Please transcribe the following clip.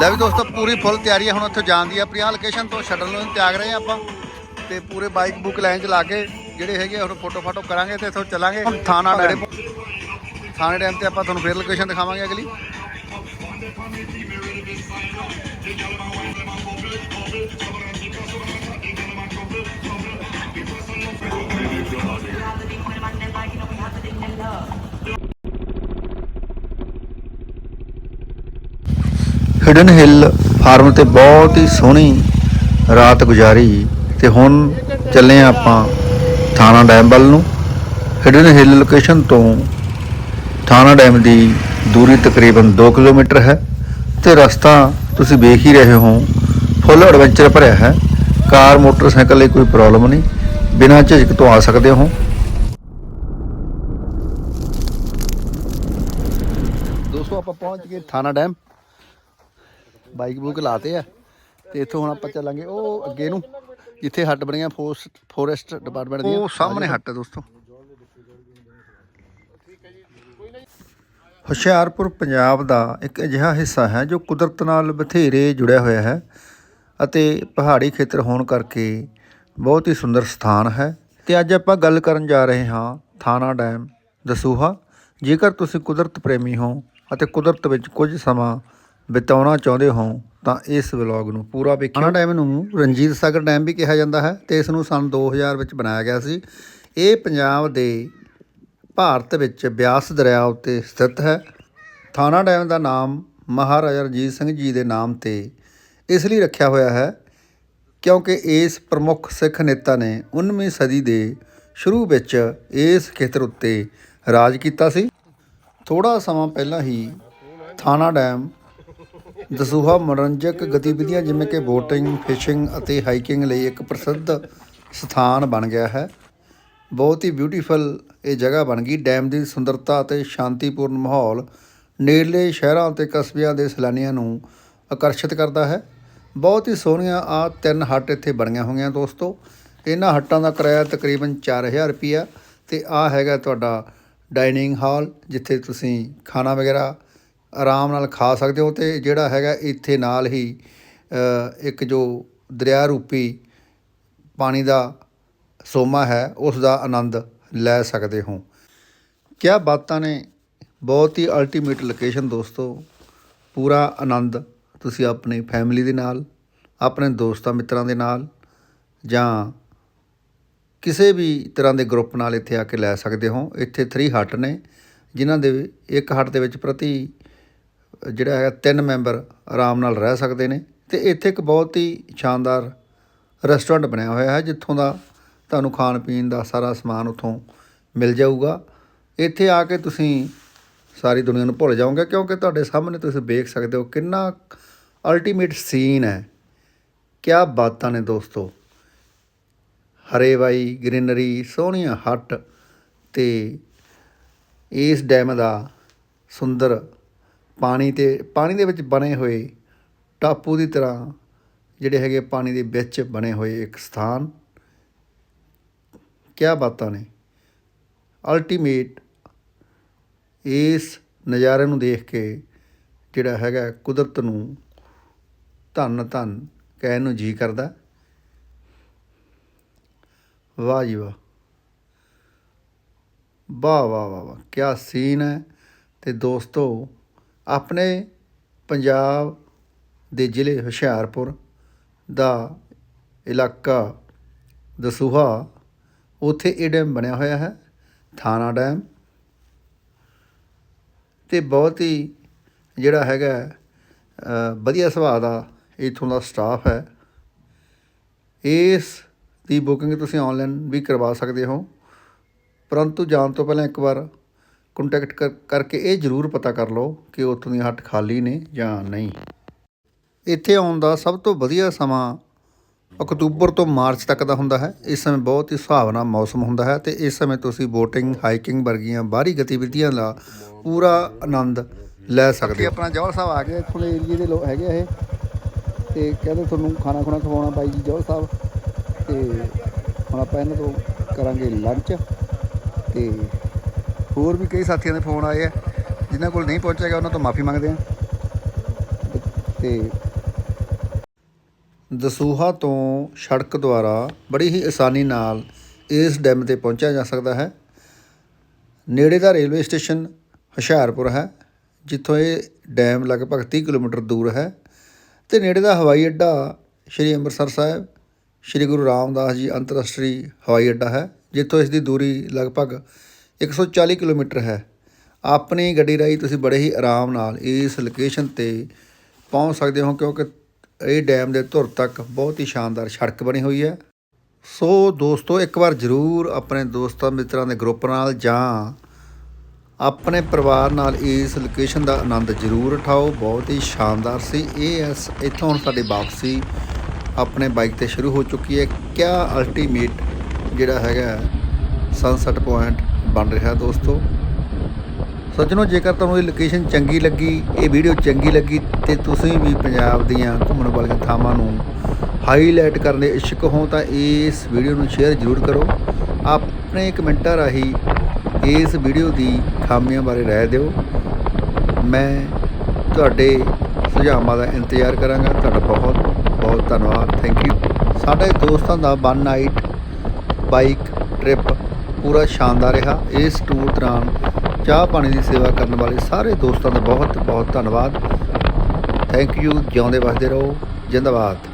ਲੈ ਵੀ ਦੋਸਤੋ ਪੂਰੀ ਫੁੱਲ ਤਿਆਰੀ ਹੈ ਹੁਣ ਉੱਥੇ ਜਾਣ ਦੀ ਆਪਣੀ ਆਹ ਲੋਕੇਸ਼ਨ ਤੋਂ ਛੱਡਣ ਨੂੰ ਤਿਆਗ ਰਹੇ ਹਾਂ ਆਪਾਂ ਤੇ ਪੂਰੇ ਬਾਈਕ ਬੁੱਕ ਲਾਈਨ ਚ ਲਾ ਕੇ ਜਿਹੜੇ ਹੈਗੇ ਆ ਹੁਣ ਫੋਟੋ ਫਾਟੋ ਕਰਾਂਗੇ ਤੇ ਇੱਥੋਂ ਚੱਲਾਂਗੇ ਹੁਣ ਥਾਣਾ ਡੈਮ ਥਾਣੇ ਡੈਮ ਤੇ ਆਪਾਂ ਤੁਹਾਨੂੰ ਫੇਰ ਲੋਕੇਸ਼ਨ ਦਿਖਾਵਾਂਗੇ ਅਗਲੀ ਹਿਡਨ ਹਿੱਲ ਫਾਰਮ ਤੇ ਬਹੁਤ ਹੀ ਸੋਹਣੀ ਰਾਤ ਗੁਜ਼ਾਰੀ ਤੇ ਹੁਣ ਚੱਲੇ ਹਾਂ ਆਪਾਂ ਥਾਣਾ ਡੈਮ ਵੱਲ ਨੂੰ। ਹਿਡਨ ਹਿੱਲ ਲੋਕੇਸ਼ਨ ਤੋਂ ਥਾਣਾ ਡੈਮ ਦੀ ਦੂਰੀ ਤਕਰੀਬਨ 2 ਕਿਲੋਮੀਟਰ ਹੈ ਤੇ ਰਸਤਾ ਤੁਸੀਂ ਵੇਖ ਹੀ ਰਹੇ ਹੋ ਫੁੱਲ ਐਡਵੈਂਚਰ ਭਰਿਆ ਹੈ। ਕਾਰ ਮੋਟਰਸਾਈਕਲ ਲਈ ਕੋਈ ਪ੍ਰੋਬਲਮ ਨਹੀਂ, ਬਿਨਾਂ ਝਿਜਕ ਤੋਂ ਆ ਸਕਦੇ ਹੋ। ਦੋਸਤੋ, ਆਪਾਂ ਪਹੁੰਚ ਗਏ ਥਾਣਾ ਡੈਮ। ਬਾਈਕ ਬੁੱਕ ਲਾਤੇ ਆ। ਤੇ ਇੱਥੋਂ ਹੁਣ ਆਪਾਂ ਚੱਲਾਂਗੇ ਉਹ ਅੱਗੇ ਨੂੰ, ਜਿੱਥੇ ਹੱਟ ਬਣੀਆਂ ਫੋਰਸਟ ਫੋਰੈਸਟ ਡਿਪਾਰਟਮੈਂਟ ਦੀਆਂ। ਉਹ ਸਾਹਮਣੇ ਹੱਟ ਹੈ ਦੋਸਤੋ। ਹੁਸ਼ਿਆਰਪੁਰ, ਪੰਜਾਬ ਦਾ ਇੱਕ ਅਜਿਹਾ ਹਿੱਸਾ ਹੈ ਜੋ ਕੁਦਰਤ ਨਾਲ ਬਥੇਰੇ ਜੁੜਿਆ ਹੋਇਆ ਹੈ ਅਤੇ ਪਹਾੜੀ ਖੇਤਰ ਹੋਣ ਕਰਕੇ ਬਹੁਤ ਹੀ ਸੁੰਦਰ ਸਥਾਨ ਹੈ। ਤੇ ਅੱਜ ਆਪਾਂ ਗੱਲ ਕਰਨ ਜਾ ਰਹੇ ਹਾਂ ਥਾਣਾ ਡੈਮ ਦਸੂਹਾ। ਜੇਕਰ ਤੁਸੀਂ ਕੁਦਰਤ ਪ੍ਰੇਮੀ ਹੋ ਅਤੇ ਕੁਦਰਤ ਵਿੱਚ ਕੁਝ ਸਮਾਂ ਬਿਤਾਉਣਾ ਚਾਹੁੰਦੇ ਹੋ, ਤਾਂ ਇਸ ਵਲੌਗ ਨੂੰ ਪੂਰਾ ਵੇਖਿਓ। ਥਾਣਾ ਡੈਮ ਨੂੰ ਰਣਜੀਤ ਸਾਗਰ ਡੈਮ ਵੀ ਕਿਹਾ ਜਾਂਦਾ ਹੈ ਤੇ ਇਸ ਨੂੰ ਸਨ 2000 ਵਿੱਚ ਬਣਾਇਆ ਗਿਆ ਸੀ। ਇਹ ਪੰਜਾਬ ਦੇ ਭਾਰਤ ਵਿੱਚ ਬਿਆਸ ਦਰਿਆ ਉੱਤੇ ਸਥਿਤ ਹੈ। ਥਾਣਾ ਡੈਮ ਦਾ ਨਾਮ ਮਹਾਰਾਜਾ ਰਣਜੀਤ ਸਿੰਘ ਜੀ ਦੇ ਨਾਮ ਤੇ ਇਸ ਲਈ ਰੱਖਿਆ ਹੋਇਆ ਹੈ ਕਿਉਂਕਿ ਇਸ ਪ੍ਰਮੁੱਖ ਸਿੱਖ ਨੇਤਾ ਨੇ 19ਵੀਂ ਸਦੀ ਦੇ ਸ਼ੁਰੂ ਵਿੱਚ ਇਸ ਖੇਤਰ ਉੱਤੇ ਰਾਜ ਕੀਤਾ ਸੀ। ਥੋੜਾ ਸਮਾਂ ਪਹਿਲਾਂ ਹੀ ਥਾਣਾ ਡੈਮ ਦਸੂਹਾ ਮਨੋਰੰਜਕ ਗਤੀਵਿਧੀਆਂ ਜਿਵੇਂ ਕਿ ਬੋਟਿੰਗ, ਫਿਸ਼ਿੰਗ ਅਤੇ ਹਾਈਕਿੰਗ ਲਈ ਇੱਕ ਪ੍ਰਸਿੱਧ ਸਥਾਨ ਬਣ ਗਿਆ ਹੈ। ਬਹੁਤ ਹੀ ਬਿਊਟੀਫੁਲ ਇਹ ਜਗ੍ਹਾ ਬਣ ਗਈ। ਡੈਮ ਦੀ ਸੁੰਦਰਤਾ ਅਤੇ ਸ਼ਾਂਤੀਪੂਰਨ ਮਾਹੌਲ ਨੇੜਲੇ ਸ਼ਹਿਰਾਂ ਅਤੇ ਕਸਬਿਆਂ ਦੇ ਸੈਲਾਨੀਆਂ ਨੂੰ ਆਕਰਸ਼ਿਤ ਕਰਦਾ ਹੈ। ਬਹੁਤ ਹੀ ਸੋਹਣੀਆਂ ਆ ਤਿੰਨ ਹੱਟ ਇੱਥੇ ਬਣੀਆਂ ਹੋਈਆਂ ਦੋਸਤੋ। ਇਹਨਾਂ ਹੱਟਾਂ ਦਾ ਕਿਰਾਇਆ ਤਕਰੀਬਨ 4000 ਰੁਪਿਆ ਤੇ ਆ ਹੈਗਾ ਤੁਹਾਡਾ ਡਾਈਨਿੰਗ ਹਾਲ, ਜਿੱਥੇ ਤੁਸੀਂ ਖਾਣਾ ਵਗੈਰਾ ਆਰਾਮ ਨਾਲ ਖਾ ਸਕਦੇ ਹੋ ਤੇ ਜਿਹੜਾ ਹੈਗਾ ਇੱਥੇ ਨਾਲ ਹੀ ਇੱਕ ਜੋ ਦਰਿਆ ਰੂਪੀ ਪਾਣੀ ਦਾ ਸੋਮਾ ਹੈ, ਉਸ ਦਾ ਆਨੰਦ ਲੈ ਸਕਦੇ ਹੋ। ਕਿਆ ਬਾਤਾਂ ਨੇ? ਬਹੁਤ ਹੀ ਅਲਟੀਮੇਟ ਲੋਕੇਸ਼ਨ ਦੋਸਤੋ। ਪੂਰਾ ਆਨੰਦ ਤੁਸੀਂ ਆਪਣੀ ਫੈਮਿਲੀ ਦੇ ਨਾਲ, ਆਪਣੇ ਦੋਸਤਾਂ ਮਿੱਤਰਾਂ ਦੇ ਨਾਲ, ਜਾਂ ਕਿਸੇ ਵੀ ਤਰ੍ਹਾਂ ਦੇ ਗਰੁੱਪ ਨਾਲ ਇੱਥੇ ਆ ਕੇ ਲੈ ਸਕਦੇ ਹੋ। ਇੱਥੇ 3 ਹੱਟ ਨੇ, ਜਿਨ੍ਹਾਂ ਦੇ ਇੱਕ ਹੱਟ ਦੇ ਵਿੱਚ ਪ੍ਰਤੀ ਜਿਹੜਾ ਹੈਗਾ, ਤਿੰਨ ਮੈਂਬਰ ਆਰਾਮ ਨਾਲ ਰਹਿ ਸਕਦੇ ਨੇ ਤੇ ਇੱਥੇ ਇੱਕ ਬਹੁਤ ਹੀ ਸ਼ਾਨਦਾਰ ਰੈਸਟੋਰੈਂਟ ਬਣਿਆ ਹੋਇਆ ਹੈ, ਜਿੱਥੋਂ ਦਾ ਤੁਹਾਨੂੰ ਖਾਣ ਪੀਣ ਦਾ ਸਾਰਾ ਸਮਾਨ ਉੱਥੋਂ ਮਿਲ ਜਾਊਗਾ। ਇੱਥੇ ਆ ਕੇ ਤੁਸੀਂ ਸਾਰੀ ਦੁਨੀਆ ਨੂੰ ਭੁੱਲ ਜਾਓਗੇ, ਕਿਉਂਕਿ ਤੁਹਾਡੇ ਸਾਹਮਣੇ ਤੁਸੀਂ ਵੇਖ ਸਕਦੇ ਹੋ ਕਿੰਨਾ ਅਲਟੀਮੇਟ ਸੀਨ ਹੈ। ਕਿਆ ਬਾਤਾਂ ਨੇ ਦੋਸਤੋ। ਹਰੇ ਵਾਈ, ਗ੍ਰੀਨਰੀ, ਸੋਹਣੀਆਂ ਹੱਟ ਤੇ ਇਸ ਡੈਮ ਦਾ ਸੁੰਦਰ ਪਾਣੀ ਤੇ, ਪਾਣੀ ਦੇ ਵਿੱਚ ਬਣੇ ਹੋਏ ਟਾਪੂ ਦੀ ਤਰ੍ਹਾਂ ਜਿਹੜੇ ਹੈਗੇ ਪਾਣੀ ਦੇ ਵਿੱਚ ਬਣੇ ਹੋਏ ਇੱਕ ਸਥਾਨ। ਕਿਆ ਬਾਤਾਂ ਨੇ? ਅਲਟੀਮੇਟ ਇਸ ਨਜ਼ਾਰੇ ਨੂੰ ਦੇਖ ਕੇ ਜਿਹੜਾ ਹੈਗਾ ਕੁਦਰਤ ਨੂੰ ਧੰਨ ਧੰਨ ਕਹਿਣ ਨੂੰ ਜੀ ਕਰਦਾ। ਵਾਹ ਜੀ ਵਾਹ। ਵਾਹ ਵਾਹ ਵਾਹ ਵਾਹ। ਕੀ ਸੀਨ ਹੈ ਤੇ ਦੋਸਤੋ ਆਪਣੇ ਪੰਜਾਬ ਦੇ ਜ਼ਿਲ੍ਹੇ ਹੁਸ਼ਿਆਰਪੁਰ ਦਾ ਇਲਾਕਾ ਦਸੂਹਾ, ਉੱਥੇ ਇਹ ਡੈਮ ਬਣਿਆ ਹੋਇਆ ਹੈ, ਥਾਣਾ ਡੈਮ। ਤੇ ਬਹੁਤ ਹੀ ਜਿਹੜਾ ਹੈਗਾ ਵਧੀਆ ਸੁਭਾਅ ਦਾ ਇੱਥੋਂ ਦਾ ਸਟਾਫ ਹੈ। ਇਸ ਦੀ ਬੁਕਿੰਗ ਤੁਸੀਂ ਆਨਲਾਈਨ ਵੀ ਕਰਵਾ ਸਕਦੇ ਹੋ। ਪਰੰਤੂ ਜਾਣ ਤੋਂ ਪਹਿਲਾਂ ਇੱਕ ਵਾਰ ਕੰਟੈਕਟ ਕਰ ਕਰਕੇ ਇਹ ਜ਼ਰੂਰ ਪਤਾ ਕਰ ਲਓ ਕਿ ਉੱਥੋਂ ਦੀ ਹੱਟ ਖਾਲੀ ਨੇ ਜਾਂ ਨਹੀਂ। ਇੱਥੇ ਆਉਣ ਦਾ ਸਭ ਤੋਂ ਵਧੀਆ ਸਮਾਂ ਅਕਤੂਬਰ ਤੋਂ ਮਾਰਚ ਤੱਕ ਦਾ ਹੁੰਦਾ ਹੈ। ਇਸ ਸਮੇਂ ਬਹੁਤ ਹੀ ਸੁਹਾਵਣਾ ਮੌਸਮ ਹੁੰਦਾ ਹੈ ਤੇ ਇਸ ਸਮੇਂ ਤੁਸੀਂ ਬੋਟਿੰਗ ਹਾਈਕਿੰਗ ਵਰਗੀਆਂ ਬਾਹਰੀ ਗਤੀਵਿਧੀਆਂ ਦਾ ਪੂਰਾ ਆਨੰਦ ਲੈ ਸਕਦੇ ਹੋ। ਆਪਣਾ ਜੌਹਰ ਸਾਹਿਬ ਆ ਗਏ ਇੱਥੋਂ ਦੇ ਏਰੀਏ ਦੇ ਲੋਕ ਹੈਗੇ ਆ ਇਹ। ਤੇ ਕਹਿੰਦੇ ਤੁਹਾਨੂੰ ਖਾਣਾ ਖੁਣਾ ਖਵਾਉਣਾ ਬਾਈ ਜੀ ਜੌਹਰ ਸਾਹਿਬ। ਤੇ ਹੁਣ ਆਪਾਂ ਇਹਨਾਂ ਤੋਂ ਕਰਾਂਗੇ ਲੰਚ ਤੇ ਹੋਰ ਵੀ ਕਈ ਸਾਥੀਆਂ ਦੇ ਫੋਨ ਆਏ ਆ, ਜਿਨ੍ਹਾਂ ਕੋਲ ਨਹੀਂ ਪਹੁੰਚਿਆ ਗਿਆ, ਉਹਨਾਂ ਤੋਂ ਮਾਫੀ ਮੰਗਦੇ ਆ ਤੇ ਦਸੂਹਾ ਤੋਂ ਸੜਕ ਦੁਆਰਾ ਬੜੀ ਹੀ ਆਸਾਨੀ ਨਾਲ ਇਸ ਡੈਮ ਤੇ ਪਹੁੰਚਿਆ ਜਾ ਸਕਦਾ ਹੈ। ਨੇੜੇ ਦਾ ਰੇਲਵੇ ਸਟੇਸ਼ਨ ਹੁਸ਼ਿਆਰਪੁਰ ਹੈ, ਜਿੱਥੋਂ ਇਹ ਡੈਮ ਲਗਭਗ 30 ਕਿਲੋਮੀਟਰ ਦੂਰ ਹੈ। ਤੇ ਨੇੜੇ ਦਾ ਹਵਾਈ ਅੱਡਾ ਸ਼੍ਰੀ ਅੰਮ੍ਰਿਤਸਰ ਸਾਹਿਬ, ਸ਼੍ਰੀ ਗੁਰੂ ਰਾਮਦਾਸ ਜੀ ਅੰਤਰਰਾਸ਼ਟਰੀ ਹਵਾਈ ਅੱਡਾ ਹੈ, ਜਿੱਥੋਂ ਇਸ ਦੀ ਦੂਰੀ ਲਗਭਗ 140 ਕਿਲੋਮੀਟਰ ਹੈ। ਆਪਣੀ ਗੱਡੀ ਰਾਹੀਂ ਤੁਸੀਂ ਬੜੇ ਹੀ ਆਰਾਮ ਨਾਲ ਇਸ ਲੋਕੇਸ਼ਨ ਤੇ ਪਹੁੰਚ ਸਕਦੇ ਹੋ ਕਿਉਂਕਿ ਇਹ ਡੈਮ ਦੇ ਧੁਰ ਤੱਕ ਬਹੁਤ ਹੀ ਸ਼ਾਨਦਾਰ ਸੜਕ ਬਣੀ ਹੋਈ ਹੈ। ਸੋ ਦੋਸਤੋ, ਇੱਕ ਵਾਰ ਜ਼ਰੂਰ ਆਪਣੇ ਦੋਸਤਾਂ ਮਿੱਤਰਾਂ ਦੇ ਗਰੁੱਪ ਨਾਲ ਜਾਂ ਆਪਣੇ ਪਰਿਵਾਰ ਨਾਲ ਇਸ ਲੋਕੇਸ਼ਨ ਦਾ ਆਨੰਦ ਜ਼ਰੂਰ ਉਠਾਓ। ਬਹੁਤ ਹੀ ਸ਼ਾਨਦਾਰ ਸੀ। ਇਹ ਐਸ ਇੱਥੋਂ ਹੁਣ ਸਾਡੀ ਵਾਪਸੀ ਆਪਣੇ ਬਾਈਕ ਤੇ ਸ਼ੁਰੂ ਹੋ ਚੁੱਕੀ ਹੈ। ਕਿਆ ਅਲਟੀਮੇਟ ਜਿਹੜਾ ਹੈਗਾ ਸਨਸੈਟ ਪੁਆਇੰਟ ਬਣ ਰਿਹਾ ਦੋਸਤੋ। ਸੱਜਣੋ, ਜੇਕਰ ਤੁਹਾਨੂੰ ਇਹ ਲੋਕੇਸ਼ਨ ਚੰਗੀ ਲੱਗੀ, ਇਹ ਵੀਡੀਓ ਚੰਗੀ ਲੱਗੀ, ਤੇ ਤੁਸੀਂ ਵੀ ਪੰਜਾਬ ਦੀਆਂ ਘੁੰਮਣ ਵਾਲੀਆਂ ਥਾਵਾਂ ਨੂੰ ਹਾਈਲਾਈਟ ਕਰਨ ਦੇ ਇਛੁਕ ਹੋ, ਤਾਂ ਇਸ ਵੀਡੀਓ ਨੂੰ ਸ਼ੇਅਰ ਜ਼ਰੂਰ ਕਰੋ। ਆਪਣੇ ਕਮੈਂਟਾਂ ਰਾਹੀਂ ਇਸ ਵੀਡੀਓ ਦੀ ਖਾਮੀਆਂ ਬਾਰੇ ਰਾਏ ਦਿਓ। ਮੈਂ ਤੁਹਾਡੇ ਸੁਝਾਵਾਂ ਦਾ ਇੰਤਜ਼ਾਰ ਕਰਾਂਗਾ। ਤੁਹਾਡਾ ਬਹੁਤ ਬਹੁਤ ਧੰਨਵਾਦ। ਥੈਂਕ ਯੂ ਸਾਡੇ ਦੋਸਤਾਂ ਦਾ ਵਨ ਨਾਈਟ ਬਾਈਕ ਟ੍ਰਿਪ ਪੂਰਾ ਸ਼ਾਨਦਾਰ ਰਿਹਾ। ਇਸ ਟੂਰ ਦੌਰਾਨ ਚਾਹ ਪਾਣੀ ਦੀ ਸੇਵਾ ਕਰਨ ਵਾਲੇ ਸਾਰੇ ਦੋਸਤਾਂ ਦਾ ਬਹੁਤ ਬਹੁਤ ਧੰਨਵਾਦ। ਥੈਂਕ ਯੂ ਜਿਉਂਦੇ ਵਸਦੇ ਰਹੋ। ਜਿੰਦਾਬਾਦ।